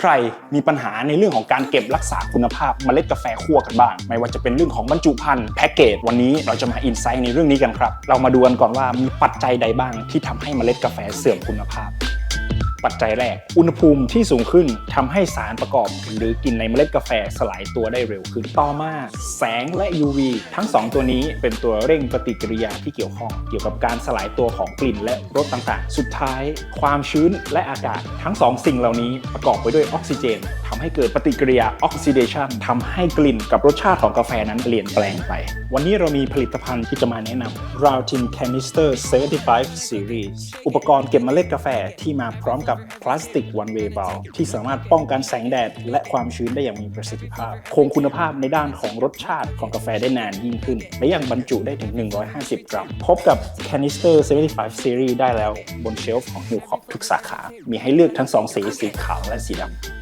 ใครมีปัญหาในเรื่องของการเก็บรักษาคุณภาพเมล็ดกาแฟคั่วกันบ้าง ไม่ว่าจะเป็นเรื่องของบรรจุภัณฑ์แพ็กเกจวันนี้เราจะมาอินไซต์ในเรื่องนี้กันครับ เรามาดูกันก่อนว่ามีปัจจัยใดบ้างที่ทำให้เมล็ดกาแฟเสื่อมคุณภาพ ปัจจัยแรก อุณหภูมิที่สูงขึ้นทำให้สารประกอบหรือกลิ่นในเมล็ดกาแฟสลายตัวได้เร็วขึ้น ต่อมาแสงและ UV ทั้ง 2 ตัวนี้เป็นตัวเร่งปฏิกิริยาที่เกี่ยวข้อง เกี่ยวกับการสลายตัวของกลิ่นและรสต่างๆ สุดท้าย ความชื้นและอากาศ ทั้ง 2 สิ่งเหล่านี้ประกอบไปด้วยออกซิเจน ทำให้เกิดปฏิกิริยาออกซิเดชันทำให้กลิ่นกับรสชาติของกาแฟนั้นเปลี่ยนแปลงไป วันนี้เรามีผลิตภัณฑ์ที่จะมาแนะนำ Routin Canister 75 Series อุปกรณ์เก็บเมล็ดกาแฟที่มาพร้อมกับพลาสติก one way valve ที่สามารถป้องกันแสงแดด และความชื้นได้อย่างมีประสิทธิภาพ คงคุณภาพในด้านของรสชาติของกาแฟได้นานยิ่งขึ้น และยังบรรจุได้ถึง 150 กรัม พบกับ Canister 75 Series ได้แล้วบนเชลฟ์ของ Hillcop ทุกสาขา มีให้เลือกทั้ง 2 สี สีขาวและสีดำ